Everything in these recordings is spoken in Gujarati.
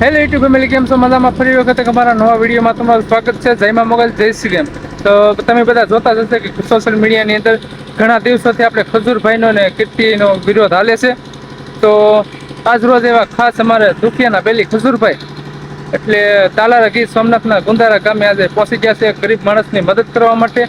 હેલો યુટ્યુબ ફેમિલી કેમ છો? મજામાં? ફરી વખતે અમારા નવા વિડીયોમાં તમારું સ્વાગત છે. જયમાં મોગલ, જય શ્રી રામ. તો તમે બધા જોતા જ હશે કે સોશિયલ મીડિયાની અંદર ઘણા દિવસોથી આપણે ખજૂરભાઈનો ને કીર્તિનો વિરોધ હાલે છે. તો આજ રોજ એવા ખાસ અમારે દુખિયાના પેલી ખજૂરભાઈ એટલે તાલારા ગીર સોમનાથના ગુંદારા ગામે આજે પહોંચી ગયા છે ગરીબ માણસની મદદ કરવા માટે.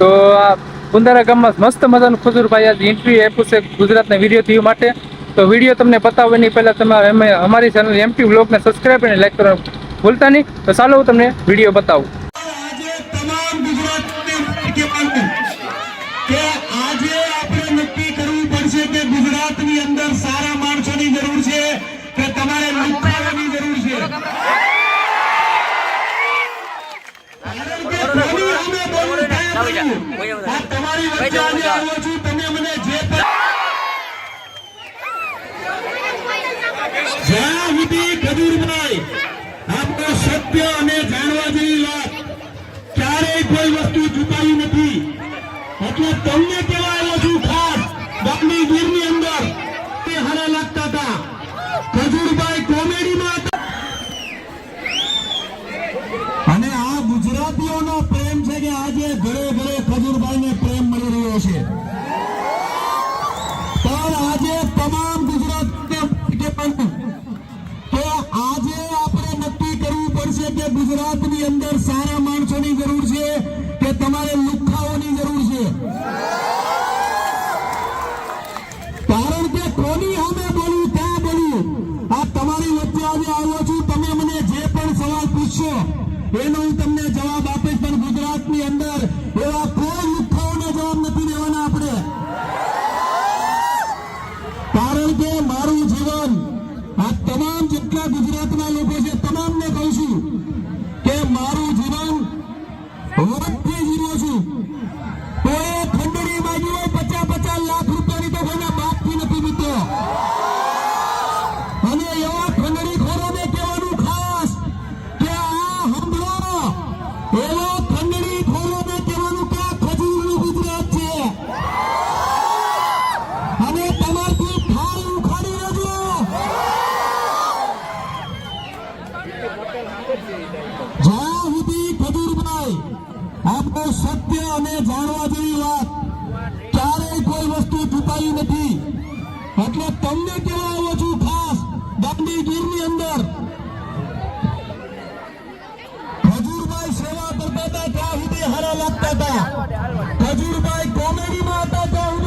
તો આ ગુંદારા ગામમાં મસ્ત મજાનું ખજૂરભાઈ આજે ઇન્ટરવ્યુ આપ્યું છે ગુજરાતના વીડિયો ટીવી માટે. તો વીડિયો તમને બતાવવાની પહેલા તમારે અમે અમારી ચેનલ એમપી બ્લોગને સબસ્ક્રાઈબ અને લાઈક કરવાનું ભૂલતા નહીં. તો ચાલો હું તમને વીડિયો બતાવું. તમારી વચ્ચે આજે આવ્યો છું તમે મને જે પણ- જ્યાં સુધી ખજૂરભાઈ આપનો સત્ય અને જાણવા જેવી વાત ક્યારેય કોઈ વસ્તુ છુપાઈ નથી એટલે તમને આવ્યો છું ખાસ ગામની ગીરની અંદર તે હરે લગતા હતા. ખજૂરભાઈ કોમેડીમાં હતા. અને ગુજરાતીઓનો પ્રેમ છે કે આજે ઘરે ઘરે ખજૂરભાઈને પ્રેમ મળી રહ્યો છે. પણ આજે તમામ ગુજરાત કે તો આજે આપણે નક્કી કરવું પડશે કે ગુજરાતની અંદર સારા માણસોની જરૂર છે કે તમારે લુખ્ખાઓની ગીરની અંદર. ખજૂરભાઈ સેવા કરતા હતા, ત્યાં સુધી હારા લાગતા હતા. ખજૂરભાઈ કોમેડીમાં હતા, ત્યાં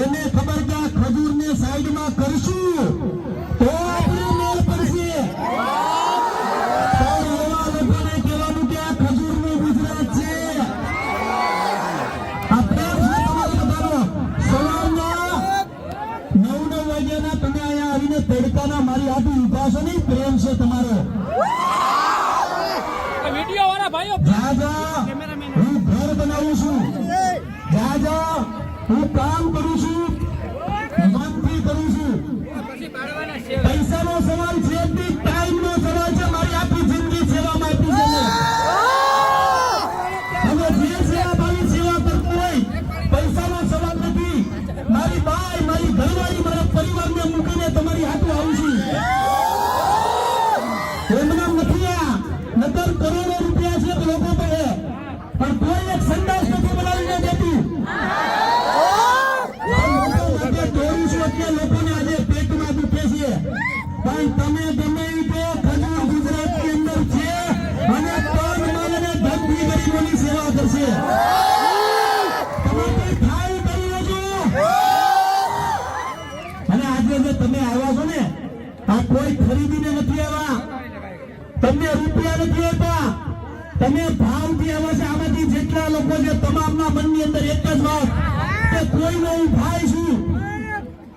એને ખબર કે આ ખજૂરને સાઈડમાં કરશું? તો આપણે મેળ પડશે. પણ એવા લોકોને કહેવાનું કે આ ખજૂરનું ગુજરાત છે. આ પ્રેમ છે તમારો સવારના નવ નવ વાગ્યાના તમે અહીંયા આવીને તડકાના મારી હાથે ઊભા છો નહીં? પ્રેમ છે તમારો. વીડિયો વાળા ભાઈઓ જા જા. હું ઘર બનાવું છું. જા જા. હું કામ કરું છું, મનથી કરું છું. પૈસાનો સવાલ છે ટાઈમનો સવાલ છે, મારી આખી જિંદગી સેવામાં આપી છે. હવે જે પૈસાનો સવાલ નથી. મારી બાઈ, મારી ઘરવાળી મારા પરિવારને મૂકીને તમારી હાથે આવું છું. નથી આ નતર કરોડો રૂપિયા છે લોકો પાસે. પણ કોઈ એક સંદાસ કોઈ ખરીદીને નથી આવ્યા. તમને રૂપિયા નથી આપ્યા તમે ભાવથી આવ્યા છે. આમાંથી જેટલા લોકો છે, તમામના મનની અંદર એક જ વાત કે કોઈનો હું ભાઈ છું.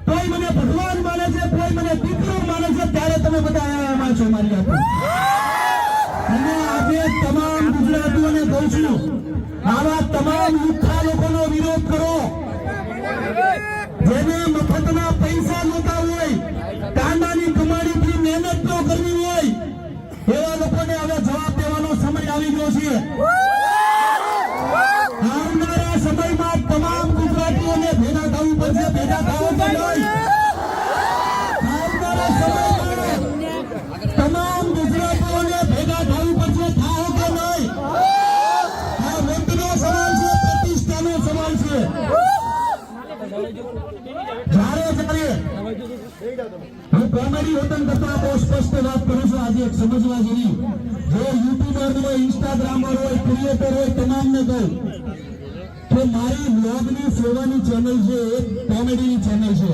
કોઈ મને ભગવાન માને છે કોઈ મને દીકરો માને છે, ત્યારે તમે બધા આવ્યા છો મારી અને આજે તમામ ગુજરાતીઓને કહું છું આવા તમામ લુખ્ખા લોકોનો વિરોધ કરો. જેને મફતના પૈસા નોતા હોય, કાંદાની કમાણીથી મહેનત ન કરવી હોય એવા લોકોને હવે જવાબ દેવાનો સમય આવી હું પ્રાઇમરી વતન કરતા બહુ સ્પષ્ટ વાત કરું છું. આજે સમજવા જેવી. જે યુટ્યુબર હોય ઇન્સ્ટાગ્રામર હોય ક્રિએટર હોય, તમામને કહું. કે મારી બ્લોગની સેવાની ચેનલ છે, એક કોમેડીની ચેનલ છે.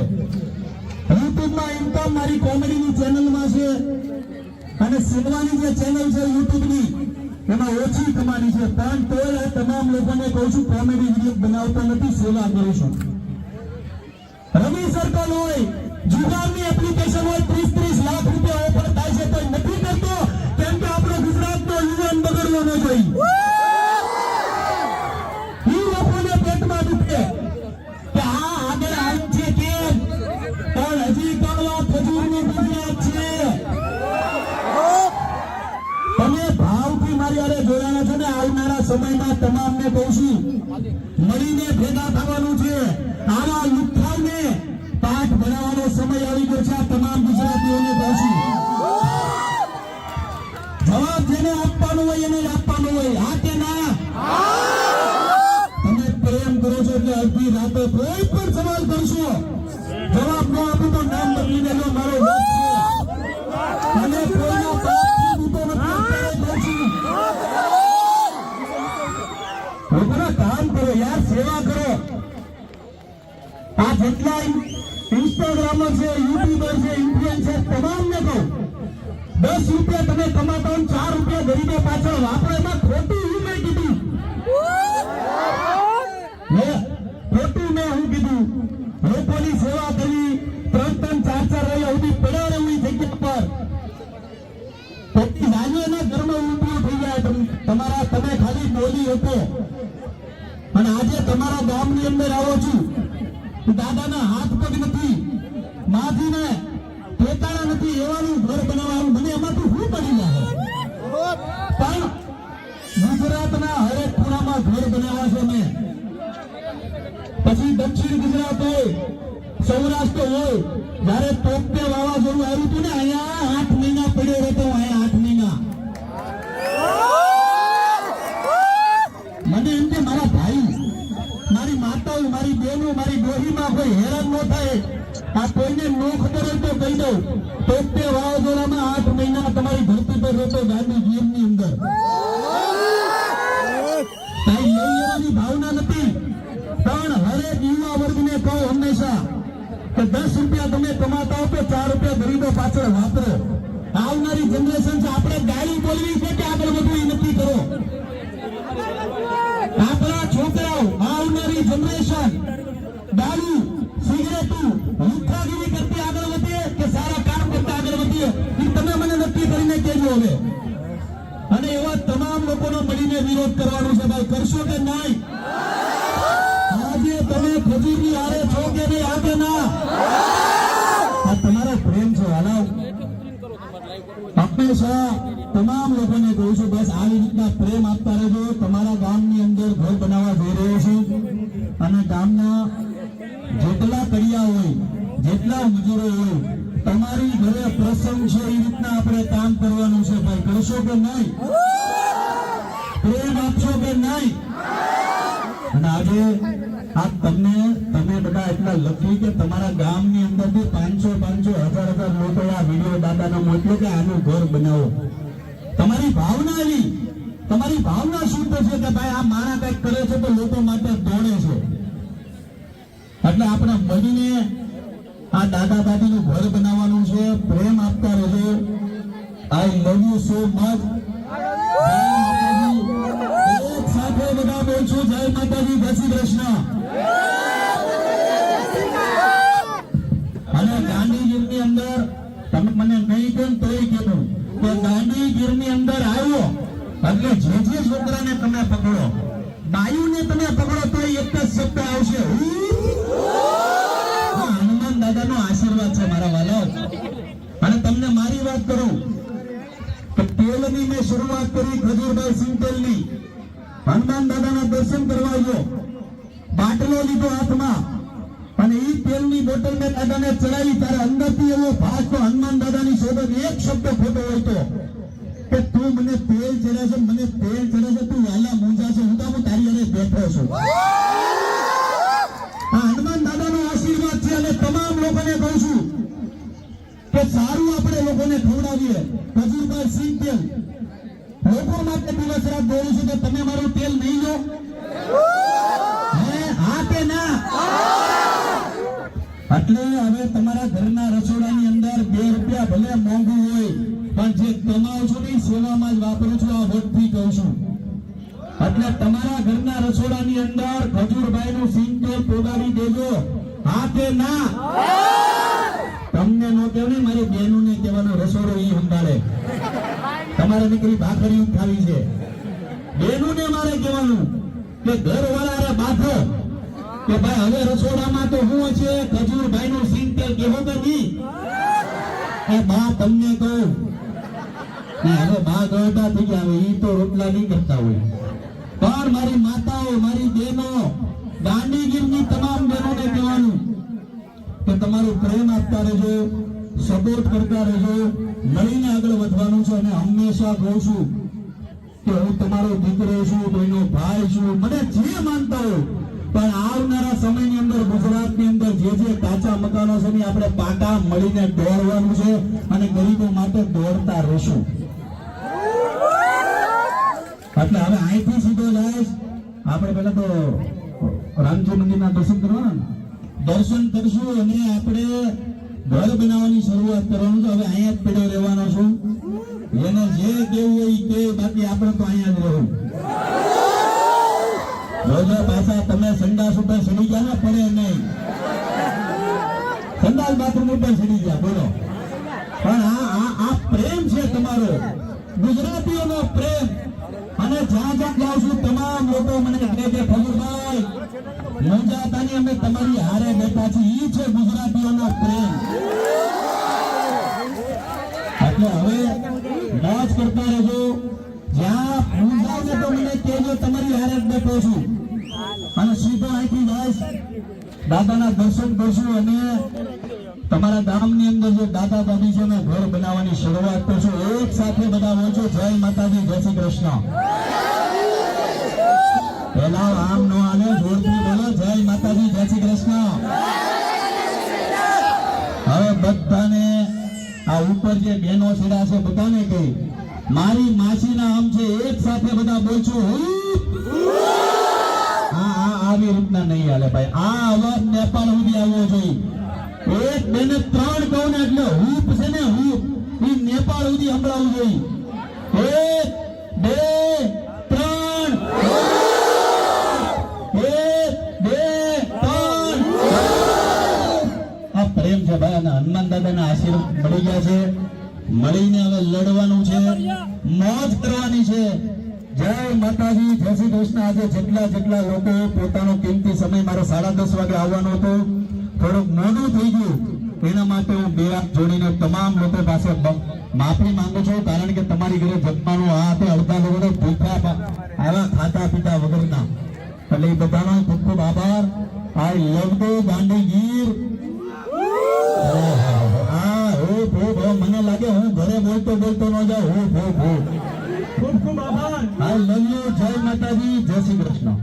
યુટ્યુબમાં ઇન્કમ મારી કોમેડીની ચેનલમાં છે. અને સિનેમાની જે ચેનલ છે યુટ્યુબની, એમાં ઓછી કમાણી છે. પણ તોય તમામ લોકોને કહું છું, કોમેડી વીડિયો બનાવતા નથી, સેવા કરું છું. રવિ સર્કલ હોય જુગારની એપ્લિકેશન હોય ત્રીસ ત્રીસ લાખ રૂપિયા ઓફર થાય છે કોઈ નથી કરતો. કેમ કે આપણો ગુજરાતનો યુવાન બગડવો ન જોઈએ. ઈ આગળ આવી છે ને, આવનારા સમયમાં તમામને કહું છું, મળીને ભેગા થવાનું છે. આવા લુખ્ખાઓને પાઠ ભણાવવાનો સમય આવી ગયો છે આ તમામ ગુજરાતીઓને પહોંચી જવાબ જેને આપવાનો હોય એને આપવાનો હોય. હા કે ના? તમે પ્રેમ કરો છો એટલે અડધી રાતે કોઈ પણ સવાલ કરશો. જવાબ ન આપું તો નામ બદલી દેજો, મારો અને કોઈના કામ કરો, યાર, સેવા કરો. આ જેટલા ઇન્સ્ટાગ્રામર છે યુટ્યુબર છે ઇન્ફ્લુએન્સર તમામને કહું. દસ રૂપિયા તમે કમાતા હોય, ચાર રૂપિયા ગરીબો પાછળ વાપરો, એમાં ખોટી હું મેં કીધું. ખોટું મેં હું કીધું. લોકોની સેવા કરવી, ત્રણ ત્રણ, ચાર ચાર રહ્યા સુધી પડ્યા રહેવું જગ્યા પર. પછી નાનીઓના ઘરમાં ઊંધિયું થઈ જાય તમારા, તમે ખાલી બોલી હતો અને આજે તમારા ગામની અંદર આવો છું. દાદાના હાથ પગ નથી, માજીને પોતાના નથી, એવાનું ઘર બનાવવાનું. મને એમાંથી શું બની જાય પણ ગુજરાતના હરેક ખૂણામાં ઘર બનાવ્યા છે મેં પછી દક્ષિણ ગુજરાત હોય, સૌરાષ્ટ્ર હોય, જયારે તોપતે વાવાઝોડું આવ્યું હતું ને, અહીંયા આઠ મહિના પડ્યો રહેતો હું અહીંયા આઠ મહિના મને એમ કે મારા ભાઈ મારી માતાઓ મારી બહેનો મારી ડોહીમાં કોઈ હેરાન ન થાય આ કોઈને નો ખબર તો કહી દઉં. તોપતે વાવાઝોડામાં આઠ મહિના તમારી ધરતી પર રહેતો ગાંધી ગીરની અંદર. કાંઈ ભાવના નથી. પણ હરેક યુવા હંમેશા કે દસ રૂપિયા તમે કમાતા હો તો ચાર રૂપિયા ગરીબો પાછળ વાપરો. આવનારી જનરેશન છે, આપણે ગાડી બોલવી છે કે આગળ વધવું નક્કી કરો. આપણા છોકરાઓ, આવનારી જનરેશન દારૂ કહેજો હવે અને એવા તમામ લોકોનો મળીને વિરોધ કરવાનો છે, ભાઈ, કરશો કે નહીં? આજે તમે ખજૂરની હારે છો કે નહીં, આ કે ના? આ તમારો પ્રેમ છે, હાલો. હંમેશા તમામ લોકોને કહું છું, બસ આવી રીતના પ્રેમ આપતા રહેજો. તમારા ગામની અંદર ઘર બનાવવા જઈ રહ્યો છું. અને ગામના જેટલા કડિયા હોય, જેટલા મજૂરો હોય તમારી ભલે પ્રસંગ છે, એ રીતના આપણે કામ કરવાનું છે ભાઈ. કરશો કે નહીં? પ્રેમ આપશો કે નહીં? અને આજે આ તમને, તમે બધા એટલા લખી કે તમારા ગામની અંદરથી પાંચસો પાંચસો હજાર હજાર લોકો આ વીડિયો દાદાનો મોકલો કે આનું ઘર બનાવો. તમારી ભાવના એવી. તમારી ભાવના શુદ્ધ છે કે ભાઈ આ મારા કંઈક કરે છે તો લોકો માટે દોડે છે. એટલે આપણે મળીને આ દાદા દાદીનું ઘર બનાવવાનું છે. પ્રેમ આપતા રહેજો. I love you so much સાથે બધા બોલશું જય માતાજી જય શ્રી કૃષ્ણ અને ગાંધીગીરની અંદર, તમે મને નહીં ને તોય કીધું કે ગાંધીગીરની અંદર આવ્યો એટલે જે જે છોકરાને તમે પકડો, બાયુને તમે પકડો તો એક જ શબ્દ આવશે. આ હનુમાન દાદાનો આશીર્વાદ છે મારા વાલા અને તમને મારી વાત કરું કે શરૂઆત કરી ખજૂરભાઈ સિંગતેલની. હનુમાન દાદાના દર્શન કરવા ગયો બાટલો લીધો હાથમાં. અને ઈ તેલની બોટલ મેં દાદાને ચડાવી. ત્યારે અંદરથી એવો ભાસ તો હનુમાન દાદાની શોધન એક શબ્દ ખોટો હોય તો. કે તું મને તેલ ચડે છે, મને તેલ ચડે છે, તું વાલા મૂંઝા છે, હું તો હું તારી હારે બેઠો છું. આ હનુમાન દાદાનો આશીર્વાદ છે અને તમામ લોકોને કહું છું કે સારું આપણે લોકોને ખવડાવીએ. ખજૂરભાઈ સિંહ તેલ લોકો માટે દિવસ રાત બોલું છું કે તમે મારું તેલ નહીં લો. હા એટલે હવે તમારા ઘરના રસોડાની અંદર બે રૂપિયા ભલે મોંઘું હોય, પણ જે કમાવ છો ને સેવામાં જ વાપરું છું, આ વટથી કહું છું. એટલે તમારા ઘરના રસોડાની અંદર ખજૂરભાઈ નું સિંગ પોગાડી દેજો. હા કે ના. તમને નો ને, મારી બહેનું ને કહેવાનું રસોડો એ સંભાળે. તમારે દીકરી ભાખરી ખાવી છે. બેનું ને મારે કહેવાનું કે ઘર વાળા બાંધો કે ભાઈ, હવે રસોડામાં તો હું છે ખજૂરભાઈ નું સિંગ તેલ કેવો કે નહીં? એ બા, તમને કહું. ને હવે બા ગળતા થઈ ગયા હવે ઈ તો રોટલા નહીં કરતા હોય. પણ મારી માતાઓ, મારી બહેનો, ગાંધીગીરની તમામ બહેનોને કહેવાનું કે તમારું પ્રેમ આપતા રહેજો. સપોર્ટ કરતા રહેજો. લઈને આગળ વધવાનું છે અને હંમેશા કહું છું કે હું તમારો દીકરો છું, કોઈનો ભાઈ છું, મને જે માનતા હો પણ આવનારા સમયની અંદર, ગુજરાતની અંદર જે જે કાચા મકાનો છે આપણે પાટા મળીને દોડવાનું છે અને ગરીબો માટે દોડતા રહેશું. એટલે હવે અહીંથી સીધો જાય. આપણે પહેલા તો રામજી મંદિરના દર્શન કરવાના દર્શન કરશું અને આપણે ઘર બનાવવાની શરૂઆત કરવાનું છે હવે અહીંયા જ પડ્યો રહેવાનો છું. એને જે કેવું હોય તે બાકી આપણે તો અહીંયા જ રહેવું રોજા પાછા તમે સંડાસ ઉપર સડી ગયા ને, પડે નહીં. સંડાસ બાથરૂમ ઉપર સડી ગયા, બોલો. પણ આ આ પ્રેમ છે તમારો. ગુજરાતીઓનો પ્રેમ. જ્યાં જ્યાં જાઉં છું, તમામ લોકો મને કહે છે ફગુભાઈ મુંજાતાની અમે તમારી હારે બેઠા છીએ. ઈ છે ગુજરાતીઓનો પ્રેમ. એટલે હવે મોજ કરતા રહેજો. જ્યાં મુંજાવને તો મને કહેજો, તમારી હારે બેઠો છું. અને સીધો અહીંથી બસ. દાદાના દર્શન કરશું અને તમારા ગામની અંદર જે દાદા દાદી છે ને ઘર બનાવવાની શરૂઆત કરશો એક સાથે બધા બોલજો, જય માતાજી, જય શ્રી કૃષ્ણ. પેલા આમ નો આને જોરથી બોલો, જય માતાજી, જય શ્રી કૃષ્ણ. હવે બધાને આ ઉપર જે બેનો છેડા છે બધાને કહી, મારી માસીના આમ છે એક સાથે બધા બોલશો હા હા આવી રીતના નહીં હાલે ભાઈ. આ અવાજ નેપાળ સુધી આવવો જોઈએ. એક બે ને ત્રણ કહું ને એટલે હૂપ છે ને હૂપ, એ નેપાળ સુધી સંભળાવું જોઈએ. એક, બે, ત્રણ. એક, બે, ત્રણ. આ પ્રેમ છે ભાઈ, અને હનુમાન દાદાના આશીર્વાદ મળી ગયા છે. મળીને હવે લડવાનું છે. મોજ કરવાની છે. જય માતાજી, જય શ્રી કૃષ્ણ. આજે જેટલા જેટલા લોકો પોતાનો કિંમતી સમય મારે સાડા દસ વાગે આવવાનો હતો થોડુંક મોડું થઈ ગયું એના માટે હું બે હાથ જોડીને તમામ લોકો પાસે માફી માંગુ છું કારણ કે તમારી ઘરે જમવાનું આ તે અડધા લોકોને ભૂખ્યા આવા ખાતા પીતા વગરના. એટલે એ બધાનો ખૂબ ખૂબ આભાર. આઈ લવ ટુ ગાંધીગીર. મને લાગે હું ઘરે બોલતો બોલતો ન જાઉં. હો ભો ખૂબ ખૂબ આભાર. આઈ લવ યુ જય માતાજી જય શ્રી કૃષ્ણ.